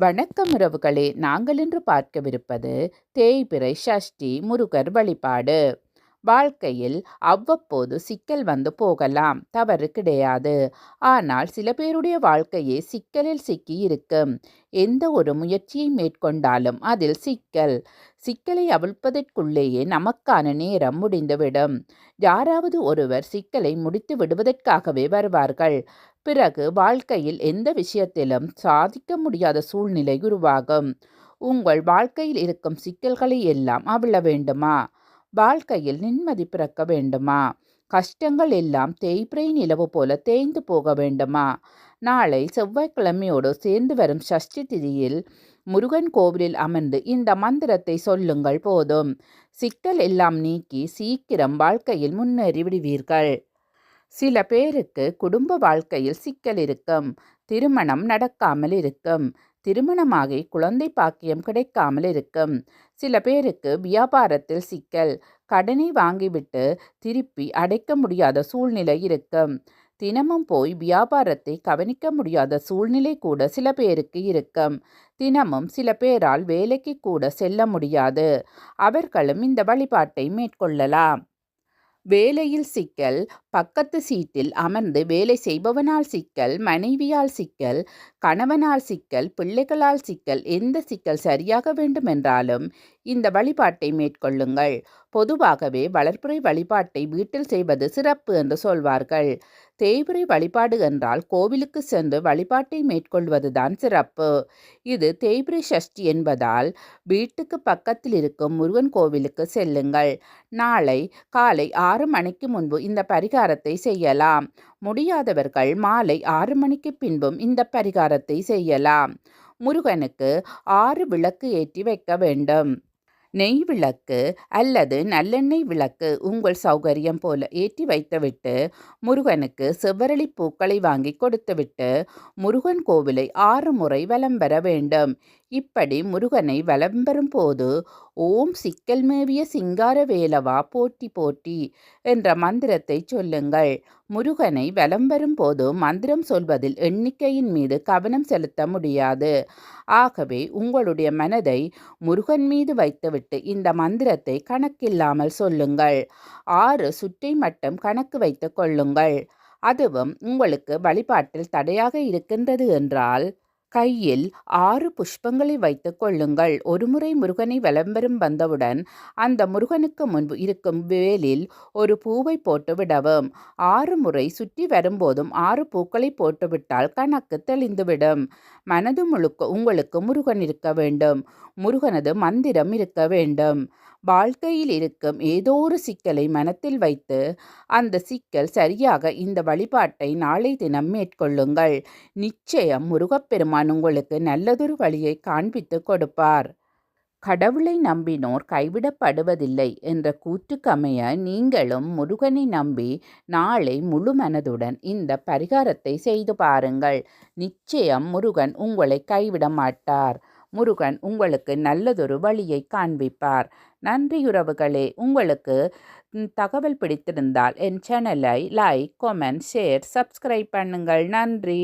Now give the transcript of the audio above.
வணக்கம் உறவுகளே நாங்கள் இன்று பார்க்கவிருப்பது தேய்பிறை சஷ்டி முருகர் வழிபாடு. வாழ்க்கையில் அவ்வப்போது சிக்கல் வந்து போகலாம். தவறு கிடையாது. ஆனால் சில பேருடைய வாழ்க்கையே சிக்கலில் சிக்கி இருக்கும். எந்த ஒரு முயற்சியை மேற்கொண்டாலும் அதில் சிக்கல். சிக்கலை அவிழ்ப்பதற்குள்ளேயே நமக்கான நேரம் முடிந்துவிடும். யாராவது ஒருவர் சிக்கலை முடித்து விடுவதற்காகவே வருவார்கள். பிறகு வாழ்க்கையில் எந்த விஷயத்திலும் சாதிக்க முடியாத சூழ்நிலை உருவாகும். உங்கள் வாழ்க்கையில் இருக்கும் சிக்கல்களை எல்லாம் அவிழ வேண்டுமா? வாழ்க்கையில் நிம்மதி பிறக்க வேண்டுமா? கஷ்டங்கள் எல்லாம் தேய்பிரை நிலவு போல தேய்ந்து போக வேண்டுமா? நாளை செவ்வாய்க்கிழமையோடு சேர்ந்து வரும் சஷ்டி திதியில் முருகன் கோவிலில் அமர்ந்து இந்த மந்திரத்தை சொல்லுங்கள் போதும். சிக்கல் எல்லாம் நீக்கி சீக்கிரம் வாழ்க்கையில் முன்னேறி விடுவீர்கள். சில பேருக்கு குடும்ப வாழ்க்கையில் சிக்கல் இருக்கும் திருமணம் நடக்காமல் இருக்கும் திருமணமாகி குழந்தை பாக்கியம் கிடைக்காமல் இருக்கும். சில பேருக்கு வியாபாரத்தில் சிக்கல் கடனை வாங்கிவிட்டு திருப்பி அடைக்க முடியாத சூழ்நிலை இருக்கும். தினமும் போய் வியாபாரத்தை கவனிக்க முடியாத சூழ்நிலை கூட சில பேருக்கு இருக்கும். தினமும் சில பேரால் வேலைக்கு கூட செல்ல முடியாது. அவர்களும் இந்த வழிபாட்டை மேற்கொள்ளலாம். வேலையில் சிக்கல் பக்கத்து சீட்டில் அமர்ந்து வேலை செய்பவனால் சிக்கல் மனைவியால் சிக்கல் கணவனால் சிக்கல் பிள்ளைகளால் சிக்கல் எந்த சிக்கல் சரியாக வேண்டுமென்றாலும் இந்த வழிபாட்டை மேற்கொள்ளுங்கள். பொதுவாகவே வளர்ப்புறை வழிபாட்டை வீட்டில் செய்வது சிறப்பு என்று சொல்வார்கள். தேய்பிரை வழிபாடு என்றால் கோவிலுக்கு சென்று வழிபாட்டை மேற்கொள்வதுதான் சிறப்பு. இது தேய்பிரை சஷ்டி என்பதால் வீட்டுக்கு பக்கத்தில் இருக்கும் முருகன் கோவிலுக்கு செல்லுங்கள். நாளை காலை ஆறு மணிக்கு முன்பு இந்த பரிகாரத்தை செய்யலாம். முடியாதவர்கள் மாலை ஆறு மணிக்கு பின்பும் இந்த பரிகாரத்தை செய்யலாம். முருகனுக்கு ஆறு விளக்கு ஏற்றி வைக்க வேண்டும். நெய் விளக்கு அல்லது நல்லெண்ணெய் விளக்கு உங்கள் சௌகரியம் போல ஏற்றி வைத்துவிட்டு முருகனுக்கு செவ்வரளி பூக்களை வாங்கி கொடுத்துவிட்டு முருகன் கோவிலை ஆறு முறை வலம் பெற வேண்டும். இப்படி முருகனை வலம் போது ஓம் சிக்கல் மேவிய சிங்கார வேலவா போட்டி போட்டி என்ற மந்திரத்தை சொல்லுங்கள். முருகனை வலம் வரும்போது மந்திரம் சொல்வதில் எண்ணிக்கையின் மீது கவனம் செலுத்த முடியாது. ஆகவே உங்களுடைய மனதை முருகன் மீது வைத்துவிட்டு இந்த மந்திரத்தை கணக்கில்லாமல் சொல்லுங்கள். ஆறு சுற்றை மட்டும் கணக்கு வைத்து கொள்ளுங்கள். அதுவும் உங்களுக்கு வழிபாட்டில் தடையாக இருக்கின்றது என்றால் கையில் ஆறு புஷ்பங்களை வைத்து கொள்ளுங்கள். ஒருமுறை முருகனை விளம்பரம் வந்தவுடன் அந்த முருகனுக்கு முன்பு இருக்கும் வேலில் ஒரு பூவை போட்டு விடவும் ஆறு முறை சுற்றி வரும்போதும் ஆறு பூக்களை போட்டுவிட்டால் கணக்கு தெளிந்துவிடும். மனது முழுக்க உங்களுக்கு முருகன் இருக்க வேண்டும். முருகனது மந்திரம் இருக்க வேண்டும். வாழ்க்கையில் இருக்கும் ஏதோ ஒரு சிக்கலை மனத்தில் வைத்து அந்த சிக்கல் சரியாக இந்த வழிபாட்டை நாளை தினம் மேற்கொள்ளுங்கள். நிச்சயம் முருகப்பெருமான் உங்களுக்கு நல்லதொரு வழியை காண்பித்து கொடுப்பார். கடவுளை நம்பினோர் கைவிடப்படுவதில்லை என்ற கூற்றுக்கமைய நீங்களும் முருகனை நம்பி நாளை முழு மனதுடன் இந்த பரிகாரத்தை செய்து பாருங்கள். நிச்சயம் முருகன் உங்களை கைவிட மாட்டார். முருகன் உங்களுக்கு நல்லதொரு வழியை காண்பிப்பார். நன்றியுறவுகளே உங்களுக்கு தகவல் பிடித்திருந்தால் என் சேனலை லைக் கமெண்ட் ஷேர் சப்ஸ்கிரைப் பண்ணுங்கள். நன்றி.